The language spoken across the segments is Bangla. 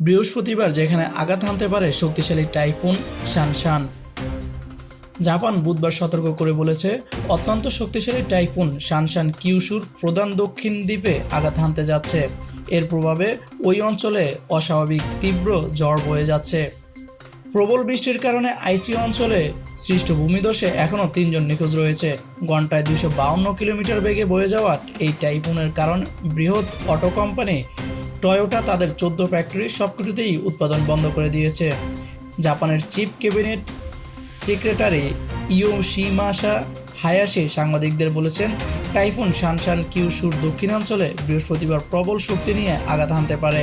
বৃহস্পতিবার যেখানে আঘাত হানতে পারে শক্তিশালী টাইফুন শানশান। জাপান বুধবার সতর্ক করে বলেছে, অত্যন্ত শক্তিশালী টাইফুন শানশান কিউশুর প্রধান দক্ষিণ দ্বীপে আঘাত হানতে যাচ্ছে। এর প্রভাবে ওই অঞ্চলে অস্বাভাবিক তীব্র ঝড় বয়ে যাচ্ছে। প্রবল বৃষ্টির কারণে আইসিও অঞ্চলে সৃষ্ট ভূমিধসে এখনও তিনজন নিখোঁজ রয়েছে। ঘন্টায় দুইশো বাউন্ন কিলোমিটার বেগে বয়ে যাওয়া এই টাইফুনের কারণ বৃহৎ অটো কোম্পানি টয়োটা তাদের চোদ্দ ফ্যাক্টরি সবকিছুতেই উৎপাদন বন্ধ করে দিয়েছে। জাপানের chief cabinet secretary Yoshimasa Hayashi সাংবাদিকদের বলেছেন, টাইফুন শানশান কিউশুর দক্ষিণাঞ্চলে বৃহস্পতিবার প্রবল শক্তি নিয়ে আঘাত হানতে পারে।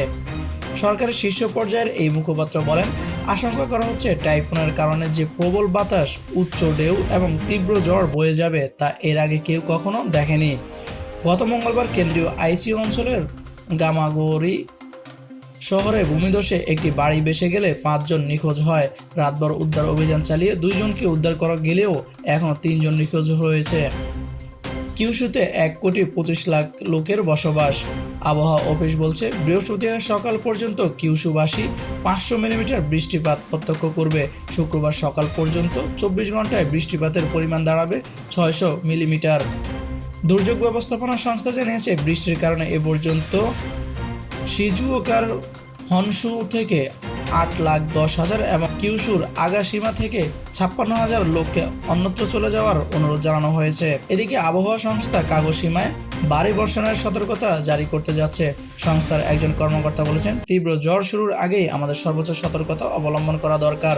সরকারের শীর্ষ পর্যায়ের এই মুখপাত্র বলেন, আশঙ্কা করা হচ্ছে টাইফুনের কারণে যে প্রবল বাতাস, উচ্চ ঢেউ এবং তীব্র জ্বর বয়ে যাবে তা এর আগে কেউ কখনো দেখেনি। গত মঙ্গলবার কেন্দ্রীয় আইসিইউ অঞ্চলের গামাগোরি শহরে ভূমিধসে একটি বাড়ি বেসে গেলে পাঁচজন নিখোঁজ হয়। রাতভর উদ্ধার অভিযান চালিয়ে দুইজনকে উদ্ধার করা গেলেও এখনও তিনজন নিখোঁজ হয়েছে কিউশুতে এক কোটি পঁচিশ লাখ লোকের বসবাস। আবহাওয়া অফিস বলছে, বৃহস্পতিবার সকাল পর্যন্ত কিউশুবাসী পাঁচশো মিলিমিটার বৃষ্টিপাত প্রত্যক্ষ করবে। শুক্রবার সকাল পর্যন্ত চব্বিশ ঘন্টায় বৃষ্টিপাতের পরিমাণ দাঁড়াবে ছয়শো মিলিমিটার। দুর্যোগ ব্যবস্থাপনা সংস্থা জানিয়েছে, বৃষ্টির কারণে এ পর্যন্ত সিজুওকার, হনসু থেকে আট লাখ দশ হাজার এবং কিউশুর আগাসীমা থেকে ছাপ্পান্ন হাজার লোককে অন্যত্র চলে যাওয়ার অনুরোধ জানানো হয়েছে। এদিকে আবহাওয়া সংস্থা কাগসীমায় ভারী বর্ষণের সতর্কতা জারি করতে যাচ্ছে। সংস্থার একজন কর্মকর্তা বলেছেন, তীব্র জ্বর শুরুর আগেই আমাদের সর্বোচ্চ সতর্কতা অবলম্বন করা দরকার।